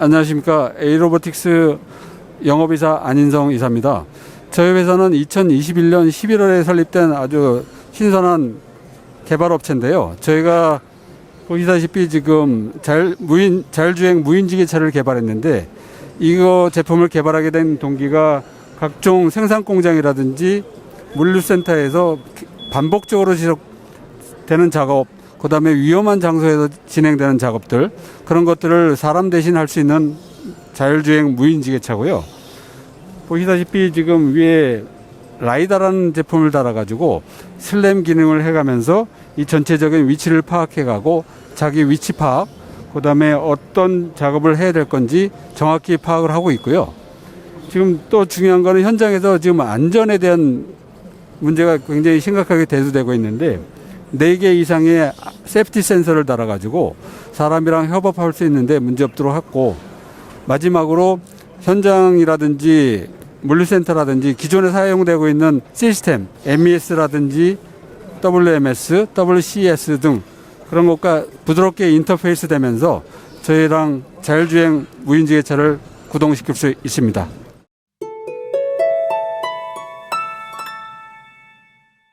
안녕하십니까. 에이로보틱스 영업이사 안인성 이사입니다. 저희 회사는 2021년 11월에 설립된 아주 신선한 개발업체인데요. 저희가 보시다시피 지금 자율, 무인, 자율주행 무인지게차를 개발했는데 이거 제품을 개발하게 된 동기가 각종 생산 공장이라든지 물류센터에서 반복적으로 지속되는 작업, 그 다음에 위험한 장소에서 진행되는 작업들, 그런 것들을 사람 대신 할 수 있는 자율주행 무인지게차고요. 보시다시피 지금 위에 라이다라는 제품을 달아가지고 슬램 기능을 해가면서 이 전체적인 위치를 파악해가고 자기 위치 파악, 그 다음에 어떤 작업을 해야 될 건지 정확히 파악을 하고 있고요. 지금 또 중요한 거는 현장에서 지금 안전에 대한 문제가 굉장히 심각하게 대두되고 있는데 네개 이상의 세프티 센서를 달아가지고 사람이랑 협업할 수 있는데 문제 없도록 했고 마지막으로 현장이라든지 물류센터라든지 기존에 사용되고 있는 시스템 MES라든지 WMS, WCS 등 그런 것과 부드럽게 인터페이스 되면서 저희랑 자율주행 무인지게차를 구동시킬 수 있습니다.